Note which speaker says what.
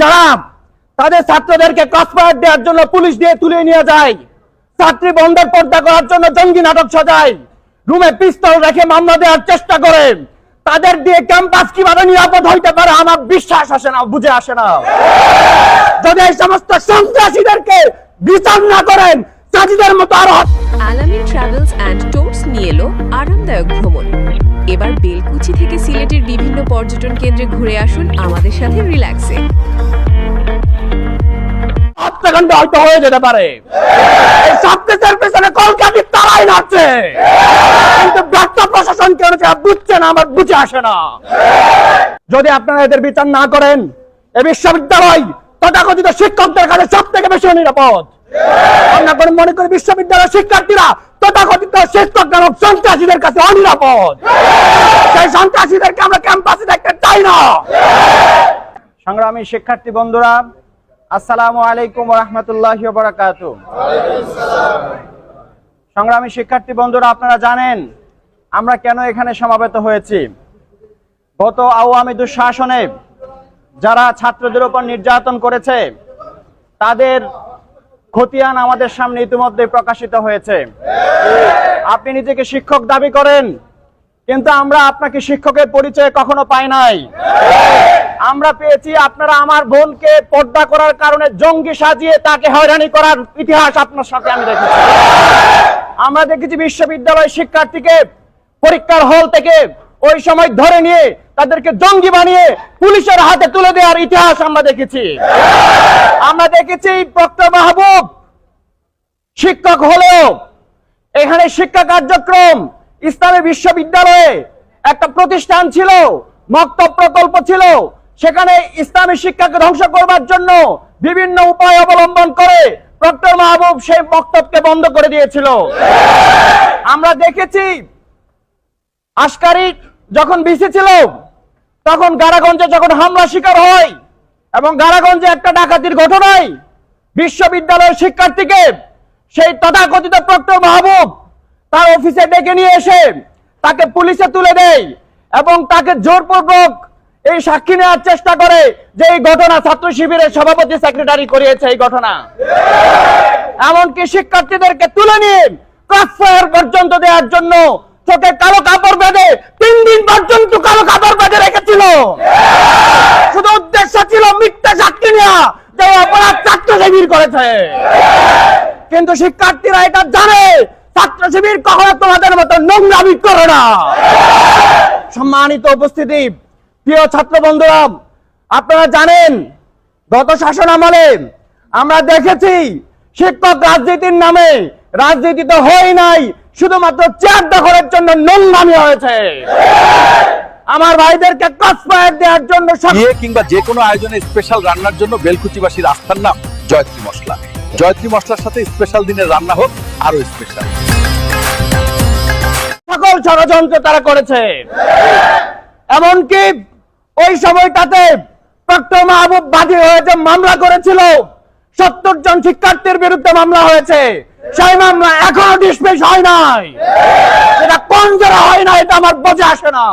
Speaker 1: যারা তাদের ছাত্রদেরকে ক্রসফায়ার দেওয়ার জন্য পুলিশ দিয়ে তুলে নিয়ে যায়। ছাত্রী বন্ধের পর্দা করার জন্য জঙ্গি নাটক সাজায়। রুমে পিস্তল রেখে মামলা দেওয়ার চেষ্টা করে। তাদের দিয়ে ক্যাম্পাস কীভাবে নিরাপদ হইতে পারে আমার বিশ্বাস আসে না, বুঝে আসে না। যদি এই সমস্ত সন্ত্রাসীদেরকে বিচার না করেন সাজিদের মতো আরও
Speaker 2: আলামিন ট্রাভেলস অ্যান্ড ট্যুরস নিয়ে এলো আরামদায়ক ভ্রমণ। এবার বেলকুচি থেকে সিলেটের বিভিন্ন পর্যটন কেন্দ্রে ঘুরে আসুন আমাদের সাথে রিল্যাক্সে।
Speaker 1: হত্যাকাণ্ড হয়ে যেতে পারে। সবকিছুর পেছনে কলকাতি তারাই নাচছে। কিন্তু ব্যর্থ প্রশাসন কেন বুঝছে না, আমার বুঝে আসে না। যদি আপনারা এদের বিচার না করেন, এ বিশ্ববিদ্যালয় তথাকথিত শিক্ষকদের কাছে সব থেকে বেশি নিরাপদ করে মনে করি বিশ্ববিদ্যালয়ের শিক্ষার্থীরা তথাকথিত সন্ত্রাসীদের কাছে অনিরাপদ। সেই সন্ত্রাসীদেরকে আমরা ক্যাম্পাসে দেখতে চাই না। সংগ্রামী শিক্ষার্থী বন্ধুরা, আসসালামু আলাইকুম রহমতুল্লাহ বারাকাত সংগ্রামী শিক্ষার্থী বন্ধুরা, আপনারা জানেন আমরা কেন এখানে সমাবেত হয়েছি? গত আওয়ামী দুঃশাসনে যারা ছাত্রদের উপর নির্যাতন করেছে, তাদের খতিয়ান আমাদের সামনে ইতিমধ্যে প্রকাশিত হয়েছে। আপনি নিজেকে শিক্ষক দাবি করেন, কিন্তু আমরা আপনাকে শিক্ষকের পরিচয় কখনো পাই নাই। আমরা পেয়েছি আপনারা আমার বোনকে পর্দা করার কারণে জঙ্গি সাজিয়ে তাকে হয়রানি করার ইতিহাস আপনার সাথে আমি দেখেছি। আমরা দেখেছি বিশ্ববিদ্যালয় শিক্ষার্থীকে পরীক্ষার হল থেকে ওই সময় ধরে নিয়ে তাদেরকে জঙ্গি বানিয়ে পুলিশের হাতে তুলে দেওয়ার ইতিহাস আমরা দেখেছি। আমরা দেখেছি প্রক্টর মাহবুব শিক্ষক হলেও এখানে শিক্ষা কার্যক্রম, ইসলামী বিশ্ববিদ্যালয়ে একটা প্রতিষ্ঠান ছিল, মক্তব প্রকল্প ছিল। সেখানে ইসলামী শিক্ষাকে ধ্বংস করবার জন্য বিভিন্ন উপায় অবলম্বন করে ডক্টর মাহবুব সেই বক্তব্যকে বন্ধ করে দিয়েছিল। আমরা দেখেছি, আশকারি যখন বিসি ছিল, তখন গারাগঞ্জে যখন হামলা শিকার হয়, এবং গারাগঞ্জে একটা ডাকাতির ঘটনায় বিশ্ববিদ্যালয়ের শিক্ষার্থীকে সেই তথাকথিত প্রক্টর মাহবুব তার অফিসে ডেকে নিয়ে এসে তাকে পুলিশে তুলে দেয় এবং তাকে জোরপূর্বক এই সাক্ষী নেওয়ার চেষ্টা করে যে এই ঘটনা ছাত্র শিবিরের সভাপতি সেক্রেটারি করিয়েছে এই ঘটনা। এমনকি শিক্ষার্থীদেরকে তুলে নিয়ে ক্রসফায়ার পর্যন্ত দেওয়ার জন্য চোখে কালো কাপড় বেঁধে তিন দিন পর্যন্ত কালো কাপড় বেঁধে রেখেছিল। শুধু উদ্দেশ্য ছিল মিথ্যা সাক্ষী নেওয়া যে অপরাধ ছাত্র শিবির করেছে। কিন্তু শিক্ষার্থীরা এটা জানে। ছাত্র শিবির কখনো তোমাদের মতো নোংরামি করে না। সম্মানিত উপস্থিতি, প্রিয় ছাত্র বন্ধুরা, আপনারা জানেন, গত শাসন আমলে আমরা দেখেছি শিক্ষক রাজনীতির নামে রাজনীতি তো হয় নাই, শুধুমাত্র চেয়ার দখলের জন্য নোংরামি হয়েছে। আমার ভাইদেরকে ক্রসফায়ার দেওয়ার জন্য
Speaker 3: বিয়ে কিংবা যে কোনো আয়োজনে স্পেশাল রান্নার জন্য বেলকুচিবাসীর আস্থার নাম জয়ত্রী মশলা। জয়ত্রী মশলার সাথে স্পেশাল দিনের রান্না হোক, আরও স্পেশাল
Speaker 1: সকল ষড়যন্ত্র তারা করেছে। এমনকি ওই সময়টাতে ডক্টর মাহবুব বাদী হয়েছে মামলা করেছিল, সত্তর জন শিক্ষার্থীর বিরুদ্ধে মামলা হয়েছে, সেই মামলা এখনও ডিসমিস হয় নাই। এটা কোন হয় না এটা আমার বোঝা আসে না।